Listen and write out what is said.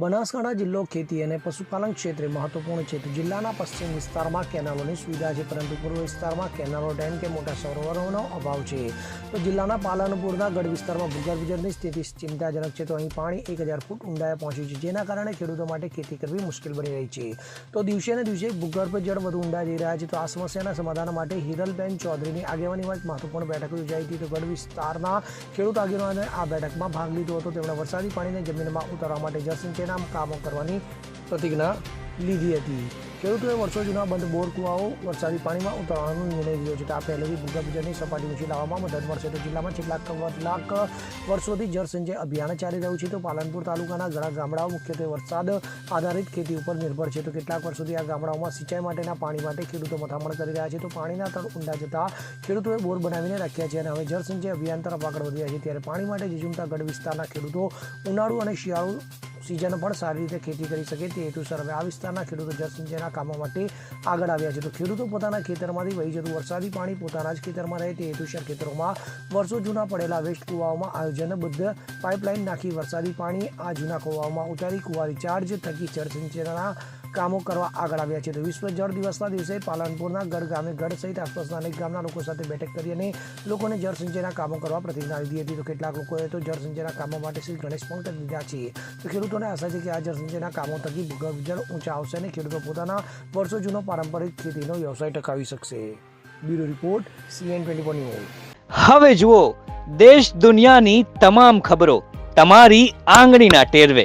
બનાસકાંઠા જિલ્લો ખેતી અને પશુપાલન ક્ષેત્રે મહત્વપૂર્ણ છે તો જિલ્લાના પશ્ચિમ વિસ્તારમાં કેનાલોની સુવિધા છે, પરંતુ પૂર્વ વિસ્તારમાં કેનાલો ડેમ કે મોટા સરોવરોનો અભાવ છે. તો જિલ્લાના પાલનપુરના ગઢ વિસ્તારમાં ભૂગર્ભ જળની સ્થિતિ ચિંતાજનક છે તો અહીં પાણી એક હજાર ફૂટ ઊંડાએ પહોંચ્યું છે, જેના કારણે ખેડૂતો માટે ખેતી કરવી મુશ્કેલ બની રહી છે. તો દિવસે ને દિવસે ભૂગર્ભ જળ વધુ ઊંડા જઈ રહ્યા છે તો આ સમસ્યાના સમાધાન માટે હિરલબેન ચૌધરીની આગેવાનીમાં એક મહત્વપૂર્ણ બેઠક યોજાઈ હતી તો ગઢ વિસ્તારના ખેડૂત આગેવાનોએ આ બેઠકમાં ભાગ લીધો હતો. તેમણે વરસાદી પાણીને જમીનમાં ઉતારવા માટે જળસિંચાઈના કામો કરવાની પ્રતિજ્ઞા લીધી હતી. ખેડૂતોએ વર્ષો જૂના બંધ બોર કુવાઓ, વરસાદી પાણીમાં ઉતારવાનો નિર્ણય લીધો છે. આ પહેલેથી ભૂગર્ભજળની સપાટી ઊંચી લાવવામાં મદદ મળશે. તો જિલ્લામાં છેલ્લા કેટલાક વર્ષોથી જળસંચય અભિયાન ચાલી રહ્યું છે. તો પાલનપુર તાલુકાના ઘણા ગામડાઓ મુખ્યત્વે વરસાદ આધારિત ખેતી ઉપર નિર્ભર છે. તો કેટલાક વર્ષોથી આ ગામડાઓમાં સિંચાઈ માટેના પાણી માટે ખેડૂતો મથામણ કરી રહ્યા છે. તો પાણીના તળ ઊંડા જતા ખેડૂતોએ બોર બનાવીને રાખ્યા છે અને હવે જળસંચય અભિયાન તરફ આગળ વધી રહ્યા છે. ત્યારે પાણી માટે ઝઝુમતા ગઢ વિસ્તારના ખેડૂતો ઉનાળુ અને શિયાળુ સિઝન પણ સારી રીતે ખેતી કરી શકે તે હેતુસર હવે આ વિસ્તારના ખેડૂતો જળ સિંચાઈના કામો માટે આગળ આવ્યા છે. તો ખેડૂતો પોતાના ખેતરમાંથી વહી જતું વરસાદી પાણી પોતાના જ ખેતરમાં રહે તે હેતુસર ખેતરોમાં વર્ષો જૂના પડેલા વેસ્ટ કુવાઓમાં આયોજનબદ્ધ પાઇપલાઇન નાખી વરસાદી પાણી આ જૂના કુવાઓમાં ઉતારી કુવા રિચાર્જ થકી જળ સિંચાઈના કામો કરવા આગળ આવ્યા છે તો વિશ્વ જળ દિવસના દિવસે પાલનપુરના ગઢ ગામે ગઢ સહિત આસપાસના અનેક ગામના લોકો સાથે બેઠક કરી અને લોકોને જળસિંચાઈના કામો કરવા પ્રતિજ્ઞા લીધી હતી. તો કેટલાક લોકોએ તો જળ સિંચાઈના કામો માટે શ્રી ગણેશ પણ કરી દીધા છે. તો ખેડૂતોને આશા છે કે આ જળ કામો થકી જળ ઊંચા આવશે અને ખેડૂતો પોતાના વર્ષો જૂનો પારંપરિક ખેતીનો વ્યવસાય ટકાવી શકશે. Bureau report, CN twenty news. હવે જુઓ, દેશ દુનિયાની તમામ ખબરો તમારી આંગળીના ટેરવે.